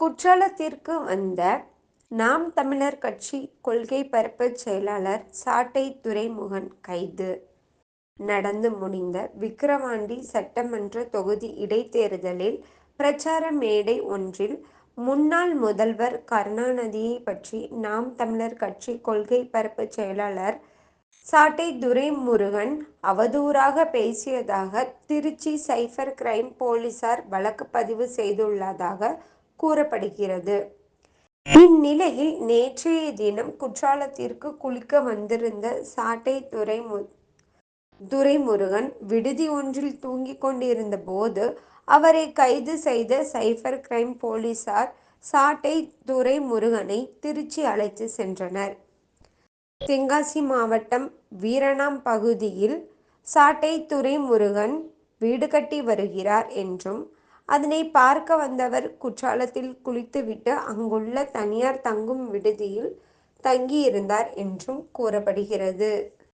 குற்றாலத்திற்கு வந்த நாம் தமிழர் கட்சி கொள்கை பரப்பு செயலாளர் சாட்டை துறைமுகன் கைது. நடந்து முடிந்த விக்கிரவாண்டி சட்டமன்ற தொகுதி இடைத்தேர்தலில் பிரச்சார மேடை ஒன்றில் முன்னாள் முதல்வர் கருணாநிதியை பற்றி நாம் தமிழர் கட்சி கொள்கை பரப்பு செயலாளர் சாட்டை துரைமுருகன் அவதூறாக பேசியதாக திருச்சி சைபர் கிரைம் போலீசார் வழக்கு பதிவு செய்துள்ளதாக கூறப்படுகிறது. இந்நிலையில் நேற்றைய தினம் குற்றாலத்திற்கு குளிக்க வந்திருந்த சாட்டை துரைமுருகன் விடுதி ஒன்றில் தூங்கிக் கொண்டிருந்த போது அவரை கைது செய்த சைபர் கிரைம் போலீசார் சாட்டை துரைமுருகனை திருச்சி அழைத்து சென்றனர். தென்காசி மாவட்டம் வீரணாம் பகுதியில் சாட்டை துரைமுருகன் வீடு கட்டி வருகிறார் என்றும் அதனை பார்க்க வந்தவர் குற்றாலத்தில் குளித்துவிட்டு அங்குள்ள தனியார் தங்கும் விடுதியில் தங்கியிருந்தார் என்றும் கூறப்படுகிறது.